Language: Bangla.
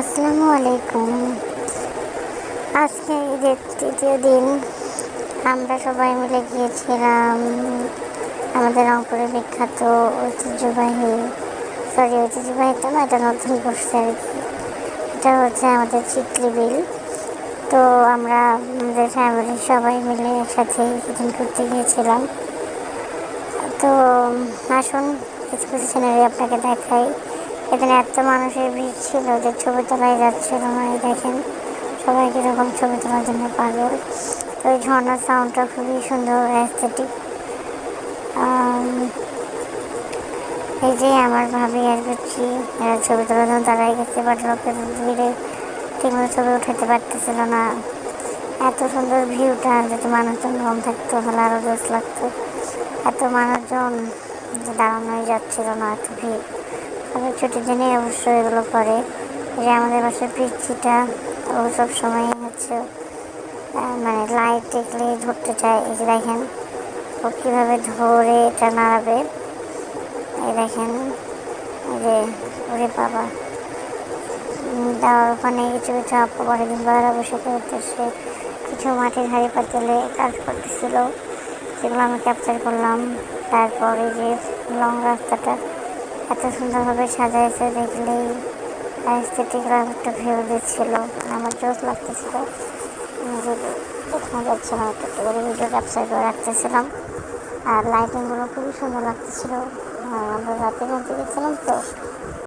আসসালামু আলাইকুম। আজকে ঈদের তৃতীয় দিন, আমরা সবাই মিলে গিয়েছিলাম আমাদের রংপুরের বিখ্যাত ঐতিহ্যবাহী সরি ঐতিহ্যবাহী তো না এটা নতুন করছে আর কি। এটা হচ্ছে আমাদের চিকলি বিল। তো আমরা আমাদের ফ্যামিলির সবাই মিলে একসাথে সেদিন ঘুরতে গিয়েছিলাম। তো আসুন, কিছু কিছু সিনারি আপনাকে দেখাই। এখানে এত মানুষের ভিড় ছিল যে ছবি তোলাই যাচ্ছিল না, এই দেখেন। সবাই কীরকম ছবি তোলার জন্য পাগল। তো ওই ঝর্নার সাউন্ডটা খুবই সুন্দর অ্যাস্থেটিক এই যে আমার ভাবি আর করছি এরা ছবি তোলার জন্য দাঁড়াই গেছে বাট লোকের ভিড়ে ঠিকমতো ছবি উঠাতে পারতেছিল না। এত সুন্দর ভিউটা যদি মানুষজন কম থাকতো, তাহলে আরও জোশ লাগতো। এত মানুষজন দাঁড়ানোই যাচ্ছিল না, এত ভিড়। সবাই ছুটির দিনে অবশ্যই এগুলো করে। যে আমাদের বাসার পিচ্ছিটা, ও সব সময় হচ্ছে মানে লাইট দেখলে ধরতে চায়। এই যে দেখেন, ও কীভাবে ধরে এটা নাড়াবে। এই দেখেন যে, ওরে বাবা। তার ওখানে কিছু কিছু আপু পরের দিন বেলা বসে করতেছে। কিছু মাটির হাড়ি পাতলে কাজ করতেছিল। সেগুলো আমি ক্যাপচার করলাম। তারপরে যে লং রাস্তাটা এত সুন্দরভাবে সাজাইছে দেখলেই অ্যাস্থেটিকরা একটা ভিউ দিচ্ছিল। আমার জোস লাগতেছিল। আমি যাচ্ছে না একটু করে ভিডিও ক্যাপচার করে রাখতেছিলাম। আর লাইটিংগুলো খুবই সুন্দর লাগতেছিল। আমরা রাতে গেছিলাম তো।